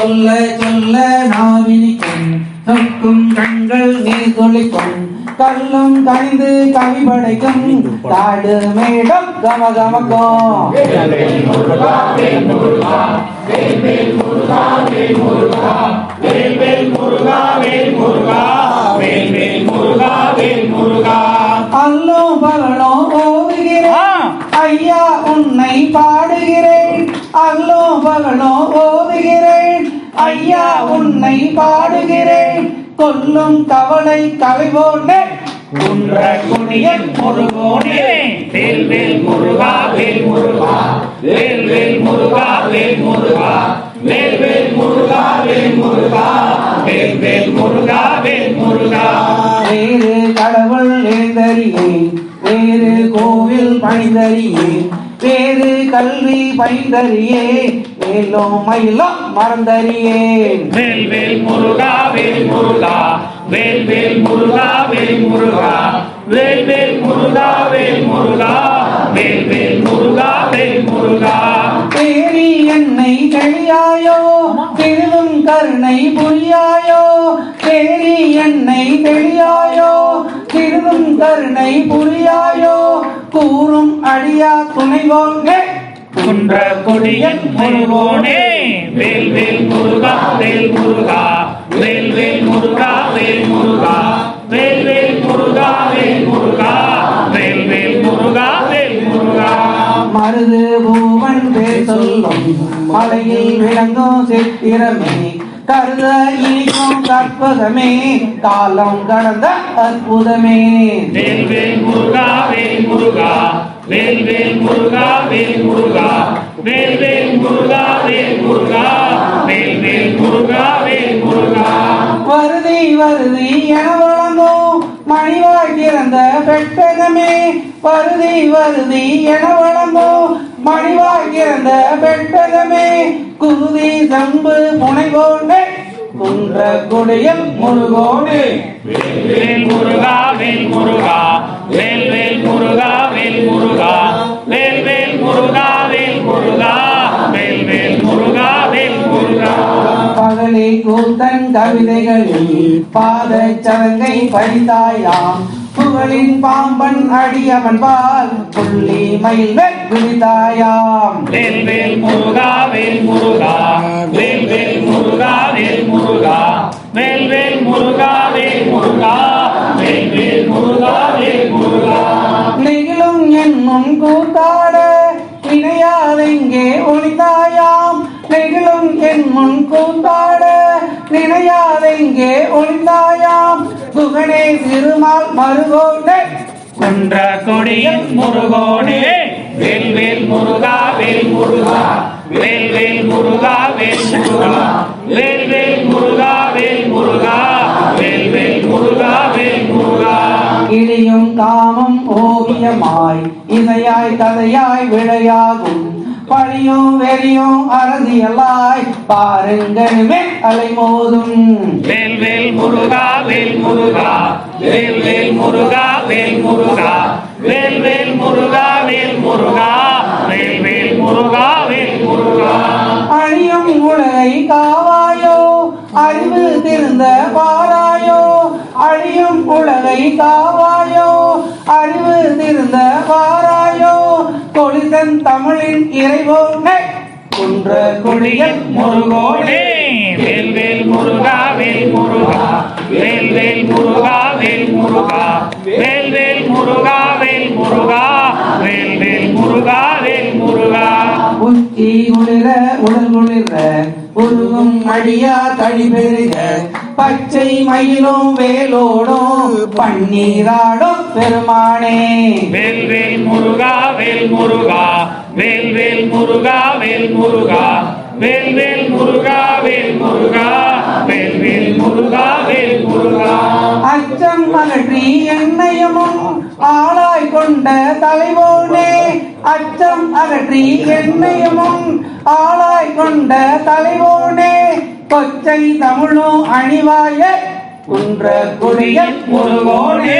சொல்ல சொல்ல நாவினிக்கும் சொக்கும் கண்கள் நீர் துளிக்கும் கல்லும் கனிந்து கவி படைக்கும். காடு மேடம் கம கமக்கும். அல்லும் பகலும் ஓதுகிறேன் ஐயா உன்னை பாடுகிறேன். அல்லும் பகலும் ஓதுகிறேன். ஐயா உன்னை பாடுகிறேன். கொல்லும் கவலை கலைவோனே குன்ற குடியன் முருகோனே. வேல் வேல் முருகா வேல் முருகா. வேல் வேல் முருகா வேறு கோவில் பணிந்தறியே வேறு கல்வி பயின்றறியே மேலும் மயிலும் மறந்தறியேன் வேல் வேல் முருகா வேல் முருகா வேல் வேல் முருகா வேல் முருகா வேல் வேல் முருகா வேல் முருகா வேல் வேல் முருகா வேல் முருகா. தேரி என்னை தெளியாயோ பெரிதும் கருணை புரியாயோ தேரி என்னை தெளியாயோ கருணை புரியாயோ? கூறும் அடியா துணைவோங்க குன்ற கொடியன் முருகோனே வேல் வேல் முருகா வேல் முருகா வேல் வேல் முருகா வேல் முருகா வேல் வேல் முருகா வேல் முருகா வேல் வேல் முருகா வேல் முருகா. மருது பூவன் பேர் சொல்லும் மலையில் விளங்கும் சித்திரமே. கருத இனிக்கும் கற்பகமே காலம் கடந்த அற்புதமே. வேல் வேல் முருகா வேல் முருகா வேல் வேல் முருகா வேல் முருகா வேல் வேல் முருகா வேல் முருகா வேல் வேல் முருகா வேல் முருகா. வருதி வருதி என வழங்கும் மணிவாய் திறந்த பெட்டகமே. வருதி வருதி என வழங்கும் மணிவாய் திறந்த பெட்டகமே. குருதி சம்பு புனைவோனே குன்ற கொடியில் முருகோனே வேல் முருகா வேல் முருகா வேல் வேல் முருகா வேல் முருகா வேல் வேல் முருகா வேல் முருகா வேல் வேல் முருகா வேல் முருகா. பகலே கூத்தன் கவிதைகளில் பாத சரங்கை படித்தாயாம். புகழின் பாம்பன் அடியவன் பால் புள்ளி மயில் விழித்தாயாம் வேல் வேல் முருகா வேல் முருகா. வேல் வேல் முருகா வேல் முருகா. வேல் வேல் முருகா வேல் முருகா. வேல் வேல் முருகா வேல் முருகா. நெகிழும் என்னும் கூத்தாட. நினையாதெங்கே ஒளிந்தாயாம் நெகிழும் என் முன் கூத்தாட. நினையாதெங்கே ஒளிந்தாயாம் புகழே திருமால் மருகோனே. குன்ற கொடியன் முருகோனே. வேல் வேல் முருகா வேல் முருகா. வேல் வேல் முருகா வேல் முருகா. வேல் வேல் முருகா வேல் முருகா. வேல் வேல் முருகா வேல் முருகா. இழியும் காமம் ஓவியமாய் இசையாய் கதையாய் விளையாகும் பழியும் வெறியும் அரசியலாய் பாருங்களுமே அலைமோதும் வேல் வேல் முருகா வேல் முருகா. வேல் வேல் முருகா வேல் முருகா. வேல் வேல் முருகா வேல் முருகா. வேல் வேல் முருகா வேல் முருகா. அழியும் உலகை காவாயோ? அறிவு திருந்த பாராயோ? அழியும் உலகை காவாயோ? அறிவு திருந்த பாராயோ கொளிதன் தமிழின் இறைவோனே. குன்ற கொடியன் முருகோனே. வேல் வேல் முருகா வேல் முருகா. உடல் குளிர உருவும் அடியா தடி பெருக பச்சை மயிலும் வேலோடும் பன்னீராடும் பெருமானே. வேல் வேல் முருகா வேல் முருகா வேல் வேல் முருகா வேல் முருகா வேல் வேல் முருகா வேல் முருகா வேல் வேல் முருகா வேல் முருகா. அச்சம் அகற்றி என்னையமும் ஆளாய் கொண்ட தலைவோனே. அச்சம் அகற்றி என்னையமும் ஆளாய் கொண்ட தலைவோனே கொச்சை தமிழோ அணிவாய குன்ற குடிய முருகோனே.